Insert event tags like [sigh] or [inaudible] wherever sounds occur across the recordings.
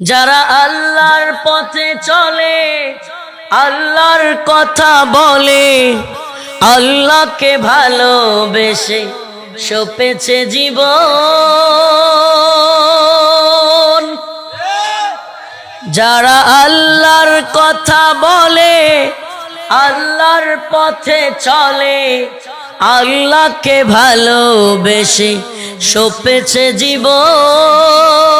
যারা আল্লাহর পথে চলে, আল্লাহর কথা বলে, আল্লাহকে ভালোবেসে সপেছে জীবন। যারা আল্লাহর কথা বলে, আল্লাহর পথে চলে, আল্লাহকে ভালোবেসে সপেছে জীবন।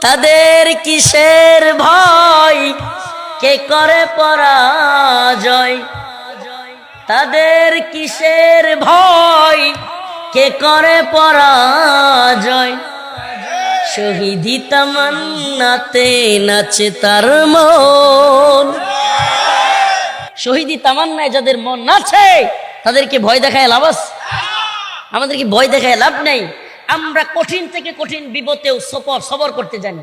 তাদের কিসের ভয়? কে করে পরাজয়? তাদের কিসের ভয়? কে করে পরাজয়? শহীদি তামান্নাতে নাচে তার মন। শহীদি তামান্নায় যাদের মন নাচে, তাদেরকে ভয় দেখায় লাভ আছে? আমাদেরকে ভয় দেখায় লাভ নেই। আমরা কঠিন থেকে কঠিন বিপদেও সফর সবর করতে জানি।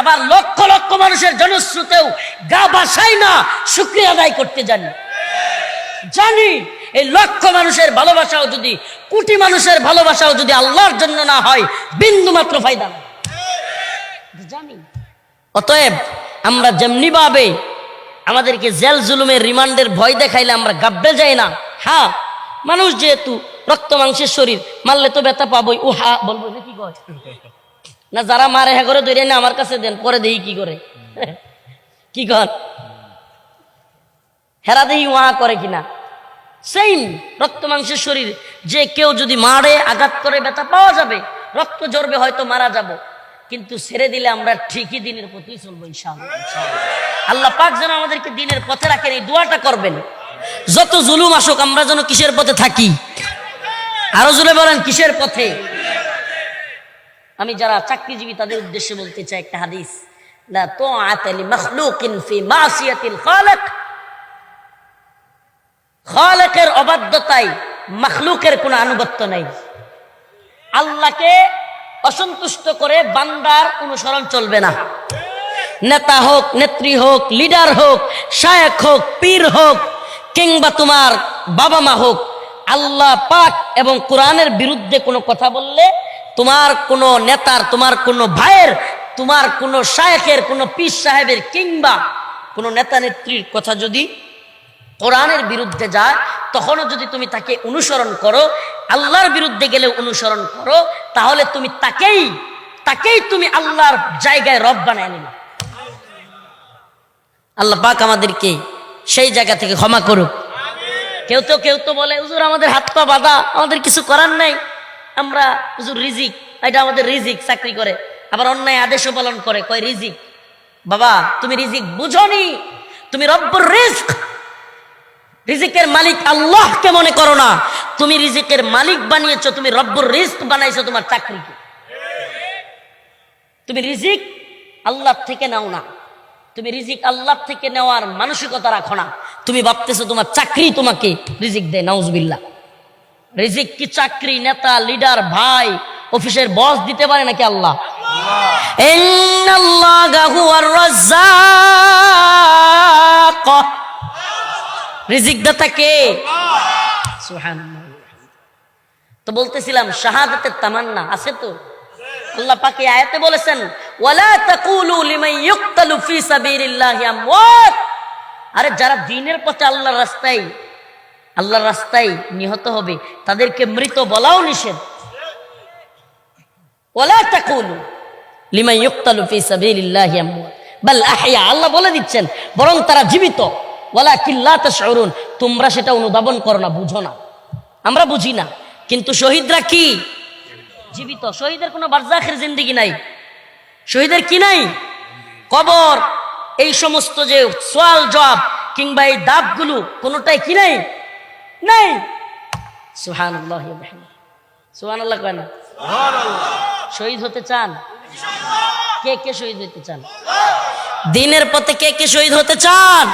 আবার লক্ষ লক্ষ মানুষের জনশ্রুতেও গা বাসাই না, শুক্রিয়া আদায় করতে জানি। জানি, এই লক্ষ মানুষের ভালোবাসাও যদি, কোটি মানুষের ভালোবাসাও যদি আল্লাহর জন্য না হয়, বিন্দু মাত্র ফায়দা জানি, অতএব আমরা যেমনি ভাবে আমাদেরকে জেল জুলুমের রিমান্ডের ভয় দেখাইলে আমরা গাবড়ে যাই না। হ্যাঁ মানুষ যেহেতু রক্ত মাংসের শরীর, মারলে তো ব্যথা পাবোই। ও হা বলব না কি কয়? না, যারা মারে হ্যাঁ করে ধরে না আমার কাছে দেন, পরে দেখি কি করে। [laughs] কি কর হেরা দেখি ওয়া করে কিনা। সেম রক্ত মাংসের শরীর, যে কেউ যদি মারে, আঘাত করে, ব্যথা পাওয়া যাবে, রক্ত জড়বে হয়তো মারা যাব। কিন্তু ছেড়ে দিলে আমরা ঠিকই দিনের পথেই চলবো আল্লাহ পাক যেন আমাদেরকে দিনের পথে রাখেন, এই দোয়াটা করবেন। যত জুলুম আসুক, আমরা যেন কিসের পথে থাকি? আরও জুলে বলেন, কিসের পথে? আমি যারা চাকরিজীবী, তাদের উদ্দেশ্যে বলতে চাই একটা হাদিস। লা অবাধ্যতায় মখলুকের কোনো আনুগত্য নেই। আল্লাহকে অসন্তুষ্ট করে বান্দার অনুসরণ চলবে না। নেতা হোক, নেত্রী হোক, লিডার হোক শায়েক হোক, পীর হোক, কিংবা তোমার বাবা মা হোক আল্লাহ পাক এবং কোরআনের বিরুদ্ধে কোনো কথা বললে তোমার কোনো নেতার, তোমার কোনো ভাইয়ের, তোমার কোনো শায়েখের, কোনো পীর সাহেবের কিংবা কোনো নেতা নেত্রীর কথা যদি কোরআনের বিরুদ্ধে যায়, তখনও যদি তুমি তাকে অনুসরণ করো, আল্লাহর বিরুদ্ধে গেলে অনুসরণ করো, তাহলে তুমি তাকেই তাকেই তুমি আল্লাহর জায়গায় রব বানায় নিবে। আল্লাহ পাক আমাদেরকে সেই জায়গা থেকে ক্ষমা করুক। কেউ তো কেউ তো বলে, হুজুর, আমাদের হাত পা বাঁধা, আমাদের কিছু করার নাই। আমরা, হুজুর, রিজিক, এটা আমাদের রিজিক, চাকরি করে। আবার অন্যায় আদেশও পালন করে, কয়, রিজিক। বাবা, তুমি রিজিক বুঝনি, তুমি রব্বর রিস্ক রিজিকের মালিক আল্লাহকে মনে করো না, তুমি রিজিকের মালিক বানিয়েছো, তুমি রব্বর রিস্ক বানাইছো তোমার চাকরিকে। তুমি রিজিক আল্লাহ থেকে নাও না। তুমি রিজিক আল্লাহ থেকে নেওয়ার মানসিকতা রাখো না। তুমি ভাবতেছো তোমার চাকরি তোমাকে রিজিক দেয় নাউজবিল্লা রিজিক কি চাকরি, নেতা, লিডার, ভাই, অফিসের বস দিতে পারে নাকি আল্লাহ? রিজিক দাতা কে? তো বলতেছিলাম, শাহাদাতের তামান্না আছে তো? আল্লাহ পাকে আয়াতে বলেছেন আরে যারা দিনের পথে আল্লাহর রাস্তায় আল্লাহর রাস্তায় নিহত হবে, তাদেরকে মৃত বলাও নিষেধ। আল্লাহ বলে দিচ্ছেন, বরং তারা জীবিত। ওয়ালা কিল্লা তাশউরুন, তোমরা সেটা অনুধাবন করো না, বুঝো না। আমরা বুঝি না, কিন্তু শহীদরা কি? জীবিত। শহীদের কোনো বারজাখের জিন্দিগি নাই। শহীদের কি নাই? কবর। এই সমস্ত যে সোয়াল জব কিংবা এই দাবগুলো কোনোটাই কি নাই? নাই। সুহান আল্লাহ সুহান আল্লাহ কয় না? শহীদ হতে চান? কে কে শহীদ হতে চান? দিনের পথে কে কে শহীদ হতে চান?